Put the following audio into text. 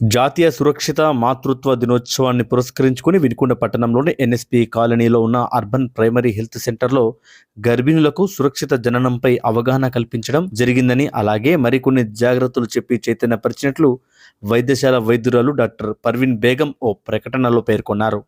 జాతీయ సురక్షిత మాతృత్వ దినోత్సవాన్ని పురస్కరించుకుని వినుకొండ పట్టణంలోని ఎన్ఎస్పి కాలనీలో ఉన్న అర్బన్ ప్రైమరీ హెల్త్ సెంటర్లో గర్భిణులకు సురక్షిత జననంపై అవగాహన కల్పించడం జరిగిందని అలాగే మరికొన్ని జాగ్రత్తలు చెప్పి చైతన్యపరిచినట్లు వైద్యశాల వైద్యురాలు డాక్టర్ పర్వీన్ బేగం ఓ ప్రకటనలో పేర్కొన్నారు.